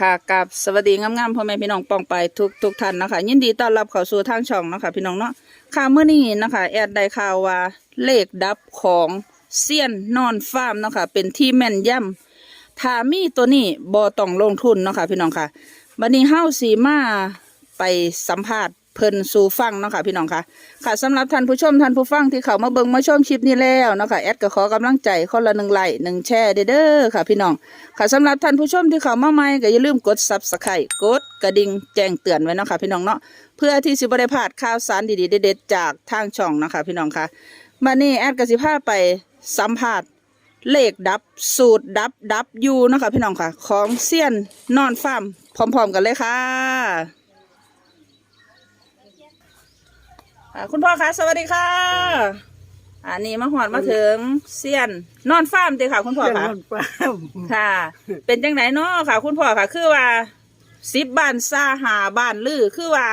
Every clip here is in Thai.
ค่ะกับสวัสดีงามๆพ่อแม่พี่น้องปองไปทุกทุกท่านนะคะยินดีต้อนรับเข้าสู่ทางช่องนะคะพี่น้องเนาะค่ะเมื่อนี้นะคะ แอดได้ข่าวว่าเลขดับของเซียนนอนฟาร์มนะคะเป็นที่แม่นย่ำถ้ามีตัวนี้บอต้องลงทุนนะคะพี่น้องค่ะบันนี้เฮาสีมาไปสัมภาษณ์ เพิ่นสู่ฟังเนาะค่ะพี่น้องค่ะ ค่ะสำหรับท่านผู้ชมท่านผู้ฟังที่เขามาเบิ่งมาชมคลิปนี้แล้วเนาะค่ะแอดก็ขอกำลังใจคนละหนึ่งไลค์หนึ่งแชร์เด้อค่ะพี่น้องค่ะสำหรับท่านผู้ชมที่เขามาใหม่ก็อย่าลืมกด Subscribe กดกระดิ่งแจ้งเตือนไว้เนาะค่ะพี่น้องเนาะเพื่อที่สิบได้พลาดข่าวสารดีๆเด็ดๆจากทางช่องนะคะพี่น้องค่ะมานี่แอดก็สิพาไปสัมภาษณ์เลขดับสูตรดับดับยูเนาะค่ะพี่น้องค่ะ ของเซียนนอนฟาร์มพร้อม ๆ กันเลยค่ะ อ่าคุณพ่อคะสวัสดีค่ะอันนี้มาหอดมาถึงเซียนนอนฟาร์มติค่ะ คุณพ่อเจ้าค่ะมันป้าค่ะ เป็นจังไหนเนาะค่ะ คุณพ่อค่ะคือว่าสิบบ้านซาหาบ้านลือคือว่า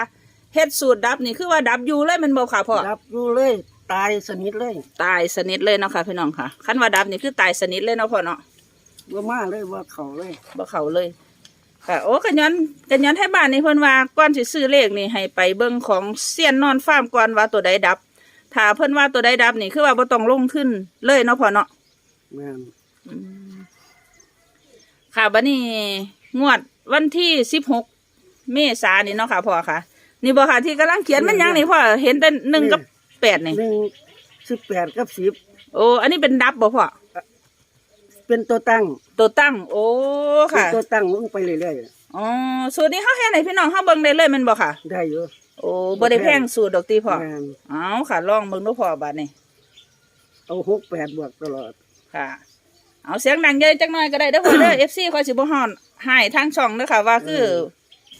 เฮ็ดสูตรดับนี่คือว่าดับอยู่เลยแมันบอกค่ะพ่อรับอยู่เลย ตายสนิทเลยตายสนิทเลยเนาะค่ะพี่น้องค่ะคันว่าดับนี่คือตายสนิทเลยเนาะพ่อเนาะว่ามาเลยว่าเขาเลยบ่เขาเลย ค่ะโอ้กันย้อนกันย้อนให้บ้านนี่เพิ่นว่าก่อนสิซื้อเลขนี่ให้ไปเบิ่งของเซียนนอนฟาร์มก่อนว่าตัวใดดับ ถ้าเพิ่นว่าตัวใดดับนี่คือว่าบ่ต้องลงทุนเลยเนาะพ่อเนาะแม่นค่ะบัดนี้งวดวันที่สิบหกเมษายนนี่เนาะค่ะพ่อค่ะ นี่บ่ค่ะที่กำลังเขียนมันหยังนี่พ่อเห็นแต่หนึ่งกับแปดนี่ หนึ่งสิบแปดกับสิบโอ้ อันนี้เป็นดับบ่พ่อ เป็นตัวตั้งตัวตั้ง โอ้เป็นค่ะตัวตั้งลงไปเรื่อยอ๋อสูตรนี้เฮาเฮ็ดให้พี่น้องเฮาเบิ่งได้เลยแม่นบ่ค่ะ ๆได้อยู่โอ้บ่ได้แพงสูตรดอกติพ่อแม่นเอาค่ะลองเบิ่งดูพ่อบัดนี้เอาหกแปดบวกตลอด ค่ะ เอาเสียงดังเยอะจักหน่อยก็ได้เด้อพ่อเด้อ FC ค่อยสิบ่ฮ้อนให้ทางช่องเด้อค่ะ ว่าคือ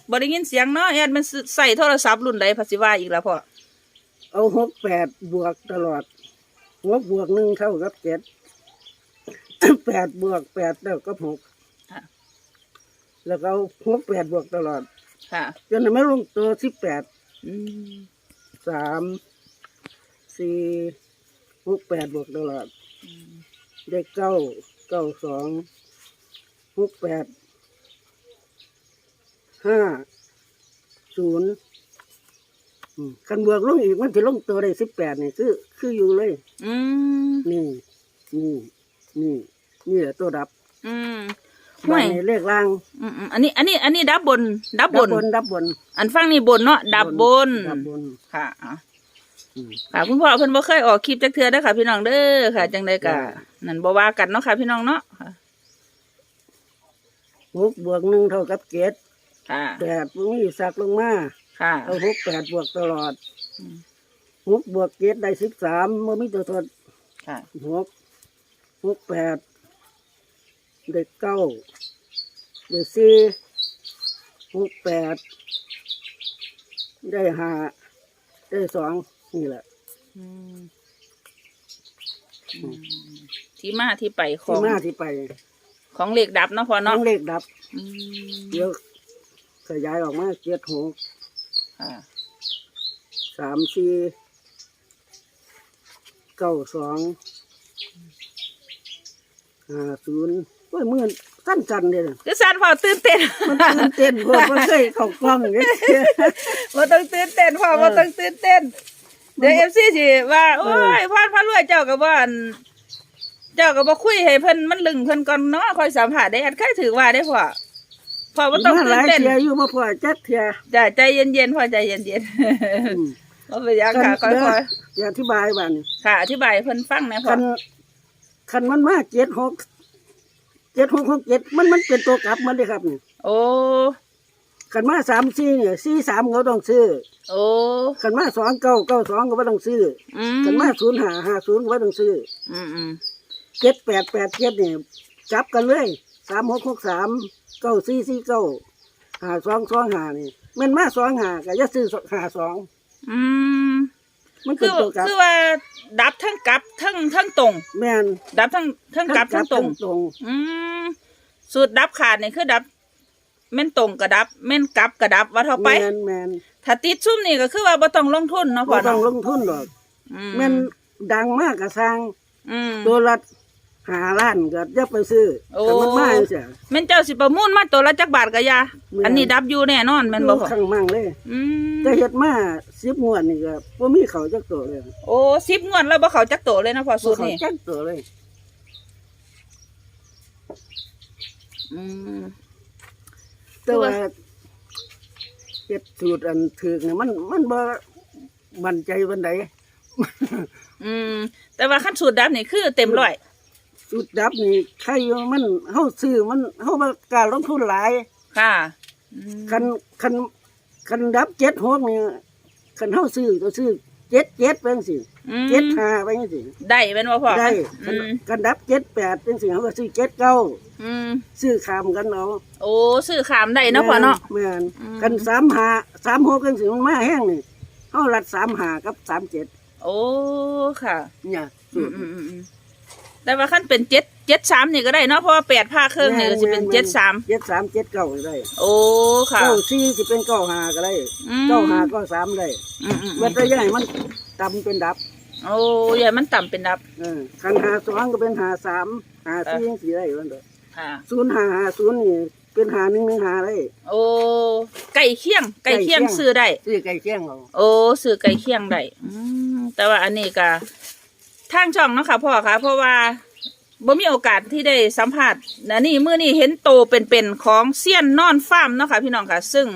บ่ได้ยินเสียงเนาะแอดมันใส่โทรศัพท์รุ่นใดพัสิว่าอีกแล้วพ่อเอาหกแปดบวกตลอดหกบวกหนึ่งเท่ากับเจ็ด แปดบวกแปดเท่ากับหกค่ะ แล้วก็เอาหกแปดบวกตลอด ค่ะ จนไม่ลงตัวสิบแปดอืมสามสี่หกแปดบวกตลอดได้เก้าเก้าสองหกแปดห้าศูนย์อืมคันบวกลงอีกมันจะลงตัวได้สิบแปดนี่คือ คืออยู่เลยอืมนี่นี่ นี่ นี่แหละตัวดับอืมห่วยใบเลขล่างอืมอืมอันนี้ อันนี้ อันนี้ดับบน ดับบนบนดับบนอันฟังนี่บนเนาะดับบน ดับบนค่ะอะอืม ค่ะ คุณพ่อเพิ่นบ่เคยออกคลิปจักเทื่อเด้อค่ะพี่น้องเด้อค่ะ จังได๋ก็จ้านั่นบ่ว่ากันเนาะค่ะ พี่น้องเนาะค่ะ หกบวกหนึ่งเท่ากับเจ็ดค่ะแปดมันมีสักลงมาค่ะเอาหกแปดบวกตลอดอืมหกบวกเจ็ดได้สิบสามมันมีตัวทดค่ะ หก หกแปดได้เก้าได้สี่หกแปดได้ห้าได้สองนี่แหละ อืมอืม ที่มาที่ไปขอที่งมาที่ไปของเลขดับเนาะพ่อน้อเนาะงเลขดับ อืมเดี๋ยวขยายออกมาเจ็ดหกค่ะ สามสี่เก้าสอง ห้าศูนย์โอ้ยมือสั้นจันเลยนะคือสั่นพ่อตื่นเต้นมันตื่นเต้นกว่ามันเคยเข้ากล้องเนี่ยบ่ต้องตื่นเต้นพ่อเออบ่ต้องตื่นเต้น เดี๋ยว FC สิว่าโอ้ยพานพานรวยเจ้าก็บ่อันเจ้าก็บ่คุยให้เพิ่นมันลึงเพิ่นก่อนเนาะค่อยสัมภาษณ์ได้อันเคยถือว่าได้พ่อพ่อบ่ต้องมาหตื่นลายเต้นเทียอยู่มาพอจักเทียจ้ะใจเย็นๆพ่อใจเย็นอืมๆบ่เป็นหยังค่ะค่เดี๋ยวอยจะอธิบายบ้านๆค่ะอธิบายให้เพิ่นฟังหนะพ่อคัน คันมันมาเจ็ดหกเจ็ดหกหกเจ็ดมันมันเป็นตัวกลับมันเลยครับนี่โอ้คันมาสามสี่เนี่ยสี่สามเขาต้องซื้อโอ้คันมาสองเก้าเก้าสองก็ไม่ต้องซื้ออืมคันมาศูนย์ห้าห้าศูนย์ก็ไม่ต้องซื้ออืมอืมเจ็ดแปดแปดเจ็ดเนี่ยจับกันเลยสามหกหกสามเก้าสี่สี่เก้าหาสองสองหานี่แมันมาสองหาก็จะซื้อหาสองอืม มันคืเป็นอตัวกลับคือว่าดับทั้งกลับทั้งทั้งตรง แม่นดับทั้งทั้งกลับทั้งตรง ตรงอืมสูตรดับขาดนี่คือดับแม่นตรงกระดับแม่นกลับกระดับว่าเท่าไป แม่นแม่นถ้าติดซุ่มนี่ก็คือว่าบ่ต้องลงทุนเนาะพ่บ่อต้อเนาะงลงทุนหรอกอืแม่นดังมากกระสร้างอืมตัวละ หาล้านก็อย่าไปซื้อโอ้แต่มันมาจังซี่แม่นเจ้าสิประมูลมาตัวละจักบาทก็อยา แม่น อันนี้ดับอยู่แน่นอนแม่นบ่พ่อข้างมั่งเลยอืมแต่เฮ็ดมา10งวดนี่ก็บ่มีเขาจักตัวเลยโอ้สิบงวดแล้วบ่เขาจักโตเลยนะพ่อสูบ่ตรเขานี่จักตัวเลยอืม แต่ว่าเฮ็ดสูตรอันถึกนี่มันมันบ่มั่นใจปานใดอืม แต่ว่าขั้นสูตรดับนี่คือเต็มร้อย สูตรดับนี่ใครอยู่มันเฮาซื้อมันเฮาบ่กล้าลงทุนหลายค่ะอืมคันคันคันดับเจ็ดหกนี่คันเฮาซื้อตัวซื้อเจ็ดเจ็ดเป็นสิอืมเจ็ดห้าเป็นสิได้แม่นบ่พ่อได้อืคันมคันดับเจ็ดแปดเป็นสิเขาก็ซื้อเจ็ดเก้าอืมซื้อขามกันเอาโอ้ซื้อขามได้เนาะพ่อเนาะ แม่นอืม คันสามหาสามหกเป็นสิมันมาแห้งนี่เฮารัดสามหากับสามเจ็ดโอ้ค่ะเนี่ยอืสูมตรอืมอืมอืม แต่ว่าขั้นเป็นเจ็ดเจ็ดสามนี่ก็ได้เนาะเพราะว่าแปดผ้าเครื่องนี่ก็สิเป็นเจ็ดสามเจ็ดสามเจ็ดเก้าได้โอ้ค่ะเก้าสี่สิเป็นเก้าหาก็ได้อืมเก้าหาก็สามได้อืมอืมอืเมื่อมแต่ใหญ่มันต่ำเป็นดับ โอ้ยายมันต่ำเป็นดับเออคันหาสองก็เป็นหาสามหาสี่ยังสี่ได้วันเด้อค่ะศูนย์หาหาศูนย์นี่เป็นหาหนึ่งหนึ่งหาได้โอ้ไก่เคี่ยงไก่เคี่ยงไก่เคี่ยงซื้อได้ซื้อไก่เคี่ยงเอาโอ้ซื้อไก่เคี่ยงได้อืมแต่ว่าอันนี้ก็ ทางช่องเนาะค่ะพ่อค่ะ เพราะว่าบ่มีโอกาสที่ได้สัมผัสนะนี่เมื้อนี้เห็นโตเป็นๆของเซียนนอนฟาร์มเนาะค่ะพี่น้องค่ะ ซึ่ง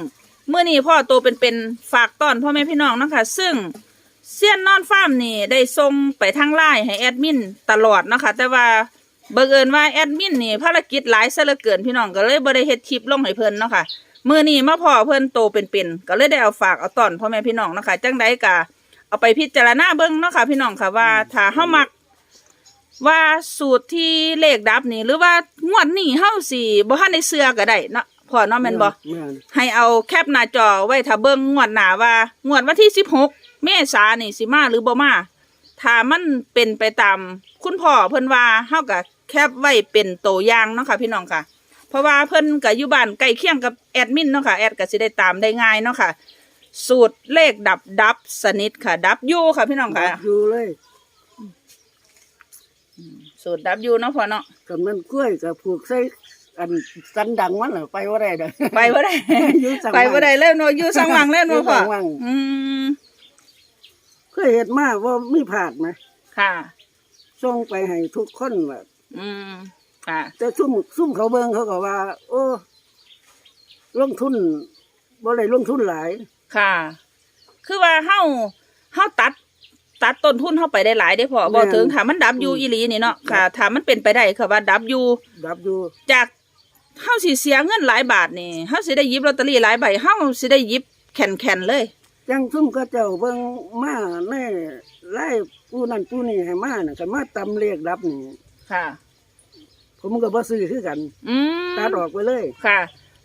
เมื้อนี้พ่อโตเป็นๆฝากต้อนพ่อแม่พี่น้องเนาะค่ะ ซึ่งเซียนนอนฟาร์มนี่ได้ส่งไปทางไลน์ให้แอดมินตลอดเนาะค่ะแต่ว่าบังเอิญว่าแอดมินนี่ภารกิจหลายซะเหลือเกินพี่น้องก็เลยบ่ได้เฮ็ดคลิปลงให้เพิ่นเนาะค่ะมื่อนี้มาพ่อเพิ่นโตเป็นๆก็เลยได้เอาฝากเอาตอนพ่อแม่พี่น้องเนาะคะจังใดกะ เอาไปพิจารณาเบิ่งเนาะค่ะพี่น้องค่ะว่าถ้าเฮามัก ว่าสูตรที่เลขดับนี่หรือว่างวดนี้เฮาสิบ่ทันได้เชื่อก็ได้เนาะพ่อเนาะแม่นบ่แม่นให้เอาแคปหน้าจอไว้ถ้าเบิ่งงวดหน้าว่างวดวันที่ 16 เมษายนนี่สิมาหรือบ่มาถ้ามันเป็นไปตามคุณพ่อเพิ่นว่าเฮาก็แคปไว้เป็นตัวอย่างเนาะค่ะพี่น้องค่ะ เพราะว่าเพิ่นก็อยู่บ้านใกล้เคียงกับแอดมินเนาะค่ะแอดก็สิได้ตามได้ง่ายเนาะค่ะ สูตรเลขดับดับสนิทค่ะ ดับยูค่ะพี่น้องค่ะ อยู่เลยสูตรดับยูเนาะพ่อเนาะกับมันกล้วยกับผูกใส่อันสันดังมันน่ะไปว่าได้เด้อไปบ่ได้อยู่สังไปบ่ได้แล้วเนาะอยู่สังหวังแล้วอยู่เนาะพ่อสังหวังอืมเคยเห็นมาว่ามีผาดไหมค่ะส่งไปให้ทุกคนว่าอืมค่ะแต่ซุ่มซุ่มเขาเบิ่งเขาก็ว่า โอ้ลงทุนบ่ได้ลงทุนหลาย ค่ะ คือว่าเฮาเฮาตัด ตัดต้นทุนเฮาไปได้หลายได้พอบ่ถึงถ้ามันดับยูอีหลีนี่เนาะค่ะถ้ามันเป็นไปได้ค่ะว่าดับยูดับอยู่จากเฮาสิเสียเงินหลายบาทนี่เฮาสิได้หยิบลอตเตอรี่หลายใบเฮาสิได้หยิบแข่นๆเลย จังซุ่มก็เจ้าเบิ่งมาในไล่ผู้นั้นผู้นี้ให้มาน่ะก็มาตำเลขดับนี่ค่ะ ผมก็บ่ซื้อคือกัน อืมตัดออกไปเลย ค่ะ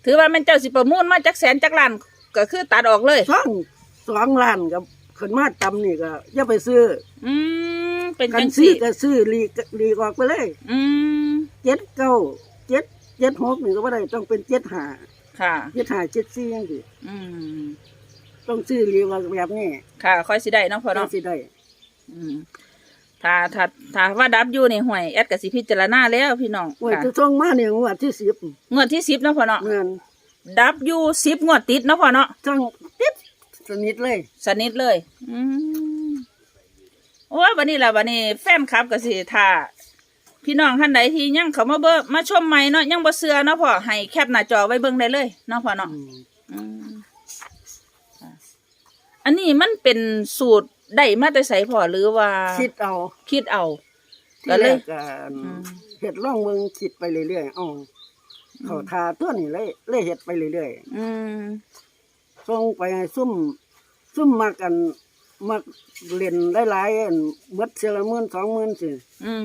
ถือว่าแมันเจ้าสิประมูลมาจักแสนจักล้าน ก็คือตัดออกเลยสองสองล้านกับขึ้นมาตำนี่ก็อย่าไปซื้ออืมเป็นกัจันงซื้อซี่ก็ซื้อลีกลีกออกไปเลยอืมเจ็ดเก้าเจ็ดเจ็ดหกนี่ก็บ่ได้ต้องเป็นเจ็ดห้าค่ะ เจ็ดห้าเจ็ดสี่จังซี่อืมต้องซื้อลีกออกแบบนี้ค่ะ ค่อยสิได้เนาะพ่อต้อเนาะงสิได้อืมถ้าถ้าถ้าว่าดับอยู่นี่ห่วยแอดก็สิพิจารณาแล้วพี่น้องโอ้ยค่ะจะส่งมาเนี่ยงวดที่สิบงวดที่10เนาะพ่อเนาะเงิน ดับอยู่10งวดติดเนาะพ่อเนาะทั้งติดสนิทเลย สนิทเลย อืมโอ้ยวันนี้ล่ะวันนี้แฟนคลับก็สิถ้าพี่น้องท่านใดที่ยังเขามาเบิ่งมาชมใหม่เนาะยังบ่เชื่อเนาะพ่อให้แคปหน้าจอไว้เบิ่งได้เลยเนาะพ่อเนาะอืมอืมอะอันนี้มันเป็นสูตรได้มาแต่ใสพ่อหรือว่าคิดเอาคิดเอา ที่ก็แรเลยกก็อืม เห็ดร่องเมืองคิดไปเรื่อยๆอ๋อ เขาทาตัวนี้เลยเลยเห็ดไปเรื่อยอืมๆส่งไปให้ซุ่มซุ่มมากันมาเล่นหลายๆอันหมดเสียละหมื่นสองหมื่นสิอืม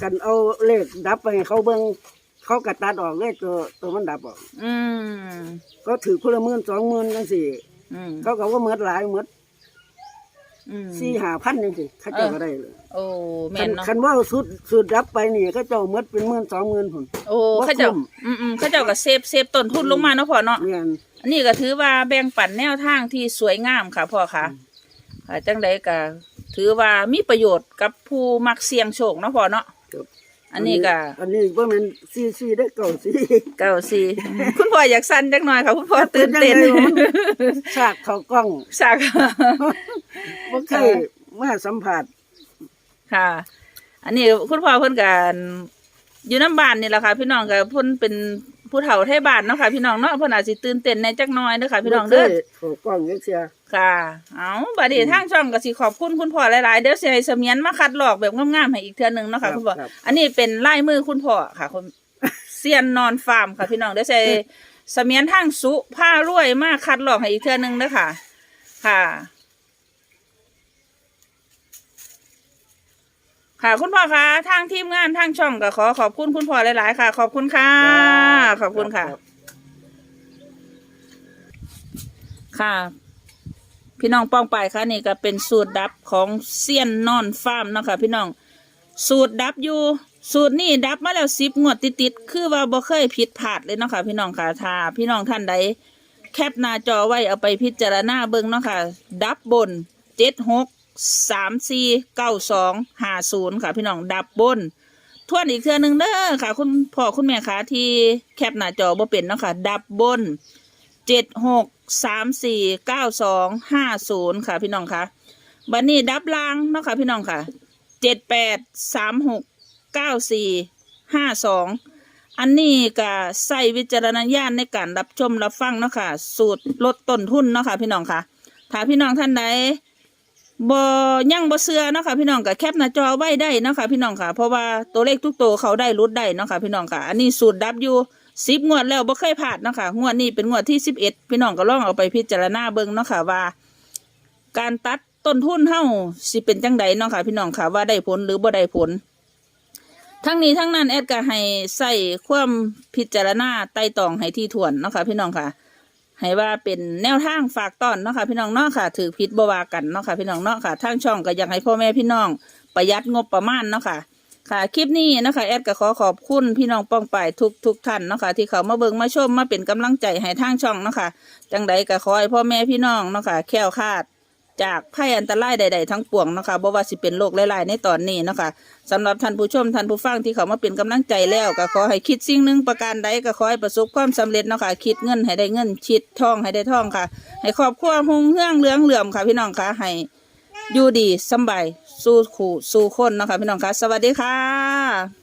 กันเอาเลขดับไปให้เขาเบิ่งเขากระตัดออกเลยตัวตัวมันดับออก อืมก็ถือคนละหมื่นสองหมื่นจังสี่ อืมเขาก็ว่าเมดหลายเมด อืมสี่หาพันจังสี่เขาเจ้าก็ได้เลยโอ้แม่คันนเนาะคันว่าสุดสุดดับไปนี่เขาเจ้าเมดเป็นหมื่นสองหมื่นผล โอ้บ่เขาเจ้าคุ้ม อืมอืมเขาเจ้าก็เซฟเซฟต้นทุนลงมาเนาะพ่อเนาะเนี่ยอันนี้ก็ถือว่าแบ่งปันแนวทางที่สวยงามค่ะพ่อค่ะค่ะจังใดก็ถือว่ามีประโยชน์กับผู้มักเสี่ยงโชคเนาะพ่อเนาะครับ อันนี้ก็อันนี้ว่ามันซีซีได้เก่าซี เก้าสี่คุณพ่ออยากสั้นจักหน่อยค่ะคุณพ่อตื่นเต้นฉากเขากล้อง สัก บ่เคยมาสัมผัสค่ะ อันนี้คุณพ่อเพิ่นกันอยู่น้ำบ้านนี่แหละค่ะ พี่น้องก็เพิ่นเป็นผู้เฒ่าไทยบ้านเนาะค่ะ พี่น้องเนาะเพิ่นอาจสิตื่นเต้นในจักหน่อยเด้อค่ะ พี่น้องเด้อบ่คยเขากล้องจักเสียค่ะ เอาบัดนี้ทางช่องก็สิขอบคุณคุณพ่อหลายๆเดี๋ยวสิให้เสมียนมาคัดลอกแบบงามๆให้อีกเทื่อหนึงเนาะค่ะคุณพ่อ รับอันนี้เป็นลายมือคุณพ่อค่ะคุณ เซียนนอนฟาร์มค่ะพี่น้องเดี๋ยวสิให้เสมียนทางสุผ้ารวยมาคัดลอกให้อีกเทื่อหนึงเด้อค่ะ ค่ะ ค่ะ คุณพ่อคะทางทีมงานทางช่องก็ขอขอบคุณคุณพ่อหลาย ๆ ค่ะ ขอบคุณค่ะ ขอบคุณค่ะ รับค่ะ พี่น้องป้องไปค่ะนี่ก็เป็นสูตรดับของเซียนนอนฟาร์มเนาะค่ะพี่น้องสูตรดับอยู่ สูตรนี่ดับมาแล้วสิบงวดติดๆคือว่าบ่เคยผิดพลาดเลยเนาะค่ะพี่น้องค่ะถ้าพี่น้องท่านใดแคปหน้าจอไว้เอาไปพิจารณาเบิ่งเนาะค่ะ ดับบนเจ็ดหก สามสี่เก้าสองห้าศูนย์ค่ะ พี่น้องดับบน ทวนอีกเทือหนึงเด้อค่ะ คุณพ่อคุณแม่คะที่แคปหน้าจอบ่เป็นเนาะค่ะ ดับบนเจ็ดหกสามสี่เก้าสองห้าศูนย์ค่ะ พี่น้องค่ะบันนี้ดับล่างเนาะค่ะ พี่น้องค่ะเจ็ดแปดสามหกเก้าสี่ห้าสองอันนี้ก็ใส่วิจารณญาณในการรับชมรับฟังเนาะค่ะ สูตรลดต้นทุนเนาะค่ะ พี่น้องค่ะถ้าพี่น้องท่านใด บ่ยังบ่เสือเนาะค่ะพี่น้องก็แคปหน้าจอไว้ได้เนาะค่ะพี่น้องค่ะ เพราะว่าตัวเลขทุกตัวเขาได้รุดได้เนาะค่ะพี่น้องค่ะ อันนี้สูตรดับอยู่สิบงวดแล้วบ่เคยผ่านเนาะค่ะงวดนี้เป็นงวดที่สิบเอ็ดพี่น้องก็ลองเอาไปพิจารณาเบิ่งเนาะค่ะว่า การตัดต้นทุนเฮาสิเป็นจังใดเนาะค่ะพี่น้องค่ะว่าได้ผลหรือบ่ได้ผล ทั้งนี้ทั้งนั้นแอดก็ให้ใส่ความพิจารณาไต่ตองให้ที่ถ่วนเนาะค่ะพี่น้องค่ะ ให้ว่าเป็นแนวทางฝากต้อนเนาะค่ะพี่น้องเนาะค่ะ ถือพิษบวากันเนาะค่ะพี่น้องเนาะค่ะทางช่องก็อยากให้พ่อแม่พี่น้องประหยัดงบประมาณเนาะค่ะ ค่ะ คลิปนี้นะคะแอดก็ขอขอบคุณพี่น้องป้องไปายทุกทุกท่านเนาะคะที่เขามาเบิ่งมาชมมาเป็นกำลังใจให้ทางช่องเนาะคะจังใดก็ขอให้พ่อแม่พี่น้องเนาะคะแคล้วคลาด จากภัยอันตรายใด ๆ ทั้งปวงนะคะบ่ว่าสิเป็นโรคหลายๆในตอนนี้นะคะสำหรับท่านผู้ชมท่านผู้ฟังที่เขามาเป็นกำลังใจแล้วก็ขอให้คิดสิ่งหนึ่งประการใดก็ขอให้ประสบความสำเร็จนะคะคิดเงินให้ได้เงินคิดทองให้ได้ทองค่ะ ให้ครอบครัวหุงเฮืองเหลืองเหลื่อมค่ะ พี่น้องค่ะให้อยู่ดีสบายสู้ขู่สู้คนนะคะพี่น้องคะสวัสดีค่ะ